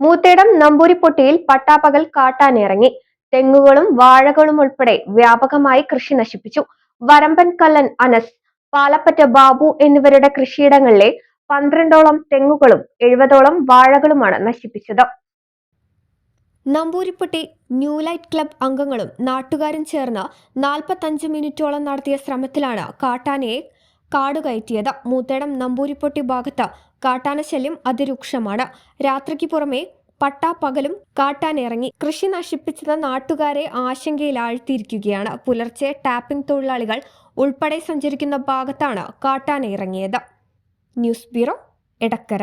Moothedam നമ്പൂരിപ്പൊട്ടിയിൽ പട്ടാപ്പകൽ കാട്ടാനിറങ്ങി. തെങ്ങുകളും വാഴകളും ഉൾപ്പെടെ വ്യാപകമായി കൃഷി നശിപ്പിച്ചു. വരമ്പൻ കല്ലൻ അനസ് പാലപ്പറ്റ ബാബു എന്നിവരുടെ കൃഷിയിടങ്ങളിലെ പന്ത്രണ്ടോളം തെങ്ങുകളും എഴുപതോളം വാഴകളുമാണ് നശിപ്പിച്ചത്. നമ്പൂരിപ്പൊട്ടി ന്യൂ ലൈറ്റ് ക്ലബ് അംഗങ്ങളും നാട്ടുകാരും ചേർന്ന് നാൽപ്പത്തഞ്ച് മിനിറ്റോളം നടത്തിയ ശ്രമത്തിലാണ് കാട്ടാനയെ കാടുകയറ്റിയത്. മൂത്തേടം നമ്പൂരിപ്പൊട്ടി ഭാഗത്ത് കാട്ടാനശല്യം അതിരൂക്ഷമാണ്. രാത്രിക്ക് പുറമെ പട്ടാപ്പകലും കാട്ടാനിറങ്ങി കൃഷി നശിപ്പിച്ചത് നാട്ടുകാരെ ആശങ്കയിലാഴ്ത്തിയിരിക്കുകയാണ്. പുലർച്ചെ ടാപ്പിംഗ് തൊഴിലാളികൾ ഉൾപ്പെടെ സഞ്ചരിക്കുന്ന ഭാഗത്താണ് കാട്ടാന ഇറങ്ങിയത് ന്യൂസ് ബ്യൂറോ എടക്കര.